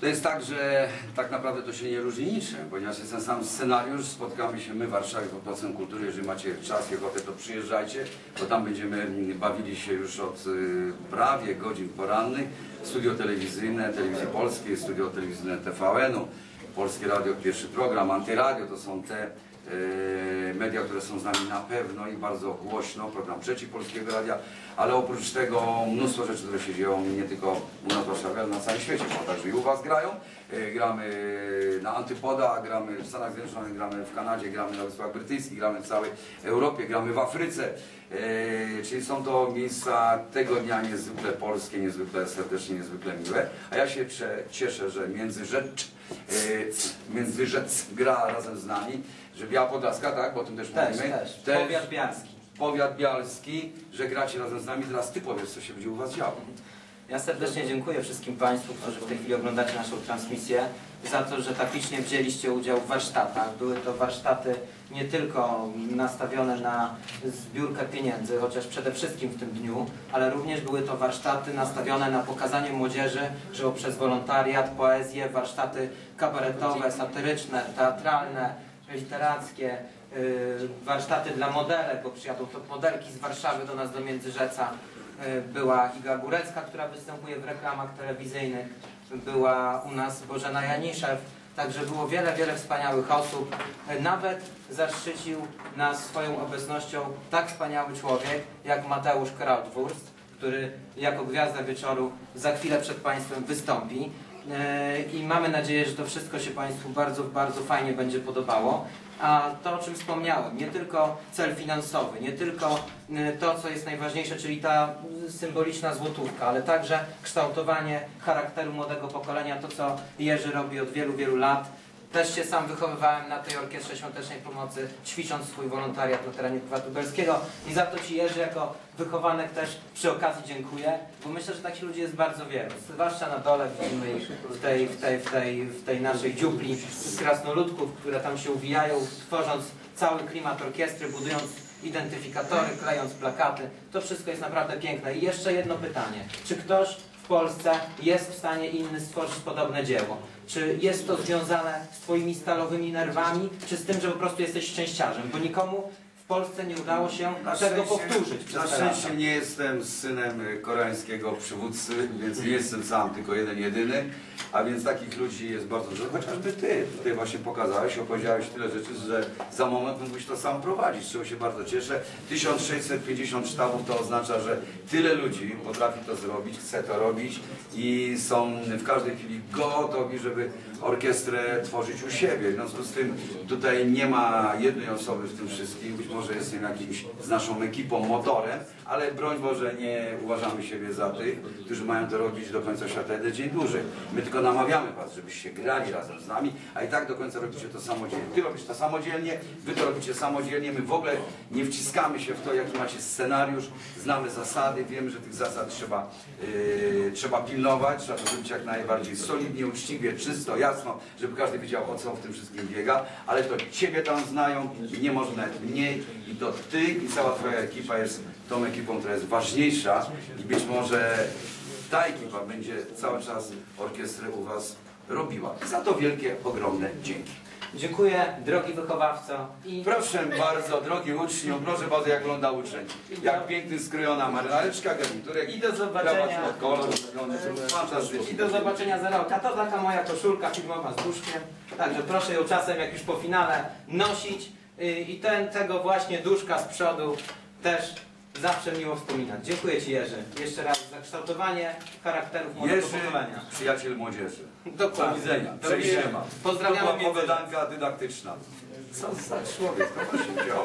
To jest tak, że tak naprawdę to się nie różni niczym, ponieważ jest ten sam scenariusz, spotkamy się my w Warszawie pod Placem Kultury, jeżeli macie czas i ochotę, to przyjeżdżajcie, bo tam będziemy bawili się już od y, prawie godzin porannych. Studio telewizyjne, telewizji polskiej, studio telewizyjne TVN-u, Polskie Radio, pierwszy program, Antyradio, to są te media, które są z nami na pewno i bardzo głośno, program trzeci Polskiego Radia, ale oprócz tego mnóstwo rzeczy, które się dzieją nie tylko u nas w Warszawie, ale na całym świecie, bo także i u Was grają. E, Gramy na Antypoda, gramy w Stanach Zjednoczonych, gramy w Kanadzie, gramy na Wyspach Brytyjskich, gramy w całej Europie, gramy w Afryce. E, Czyli są to miejsca tego dnia niezwykle polskie, niezwykle serdecznie, niezwykle miłe. A ja się cieszę, że Międzyrzecz, e, Międzyrzec gra razem z nami, że Biała Podlaska, tak, bo o tym też, Też, mówimy. też. Powiat bialski. Powiat bialski, że gracie razem z nami. Teraz Ty powiesz, co się będzie u Was działo. Ja serdecznie dziękuję wszystkim Państwu, którzy w tej chwili oglądacie naszą transmisję, za to, że tak licznie wzięliście udział w warsztatach. Były to warsztaty nie tylko nastawione na zbiórkę pieniędzy, chociaż przede wszystkim w tym dniu, ale również były to warsztaty nastawione na pokazanie młodzieży, że poprzez wolontariat, poezję, warsztaty kabaretowe, satyryczne, teatralne, literackie, yy, warsztaty dla modelek, bo przyjadą to modelki z Warszawy do nas do Międzyrzeca. Yy, Była Iga Górecka, która występuje w reklamach telewizyjnych. Była u nas Bożena Janiszew. Także było wiele, wiele wspaniałych osób. Yy, Nawet zaszczycił nas swoją obecnością tak wspaniały człowiek jak Mateusz Krautwurst, który jako gwiazda wieczoru za chwilę przed Państwem wystąpi. Yy, I mamy nadzieję, że to wszystko się Państwu bardzo, bardzo fajnie będzie podobało. A to, o czym wspomniałem, nie tylko cel finansowy, nie tylko yy, to, co jest najważniejsze, czyli ta symboliczna złotówka, ale także kształtowanie charakteru młodego pokolenia, to, co Jerzy robi od wielu, wielu lat. Też się sam wychowywałem na tej Orkiestrze Świątecznej Pomocy, ćwicząc swój wolontariat na terenie powiatu belskiego i za to Ci Jerzy jako wychowanek też przy okazji dziękuję, bo myślę, że takich ludzi jest bardzo wielu, zwłaszcza na dole widzimy ich w tej, w tej, w tej, w tej naszej dziupli krasnoludków, które tam się uwijają, tworząc cały klimat orkiestry, budując identyfikatory, klejąc plakaty. To wszystko jest naprawdę piękne. I jeszcze jedno pytanie. Czy ktoś Polsce jest w stanie inny stworzyć podobne dzieło? Czy jest to związane z Twoimi stalowymi nerwami, czy z tym, że po prostu jesteś szczęściarzem? Bo nikomu Polsce nie udało się tego powtórzyć przez Na szczęście nie jestem synem koreańskiego przywódcy, więc nie jestem sam, tylko jeden, jedyny. A więc takich ludzi jest bardzo dużo. Chociażby ty tutaj właśnie pokazałeś, opowiedziałeś tyle rzeczy, że za moment mógłbyś to sam prowadzić, z czego się bardzo cieszę. 1650 sztabów to oznacza, że tyle ludzi potrafi to zrobić, chce to robić i są w każdej chwili gotowi, żeby orkiestrę tworzyć u siebie. W związku z tym tutaj nie ma jednej osoby w tym wszystkim, być może jestem jakimś z naszą ekipą, motorem, ale broń Boże nie uważamy siebie za tych, którzy mają to robić do końca świata jeden dzień dłużej. My tylko namawiamy Was, żebyście grali razem z nami, a i tak do końca robicie to samodzielnie. Ty robisz to samodzielnie, Wy to robicie samodzielnie, my w ogóle nie wciskamy się w to, jaki macie scenariusz, znamy zasady, wiemy, że tych zasad trzeba, yy, trzeba pilnować, trzeba to zrobić jak najbardziej solidnie, uczciwie, czysto, jasno, żeby każdy wiedział o co w tym wszystkim biega, ale to Ciebie tam znają i nie może nawet mniej i to Ty i cała Twoja ekipa jest tą ekipą, która jest ważniejsza i być może ta ekipa będzie cały czas orkiestrę u Was robiła. Za to wielkie, ogromne dzięki. Dziękuję, drogi wychowawco. I Proszę bardzo, drogi uczniu, proszę bardzo, jak wygląda uczeń. Jak pięknie skrojona marynareczka, garniturek. I do zobaczenia. kolor. I do zobaczenia za rok. A to taka moja koszulka filmowa z duszkiem. Także proszę ją czasem, jak już po finale, nosić. I ten, tego właśnie duszka z przodu też zawsze miło wspominać. Dziękuję Ci Jerzy. Jeszcze raz za kształtowanie charakterów Jerzy, pokolenia. przyjaciel młodzieży. Dokładnie. Do widzenia. Do widzenia. Ziema. Pozdrawiamy To była Międzyrzec. opowiadanka dydaktyczna. Co za człowiek, to się działo.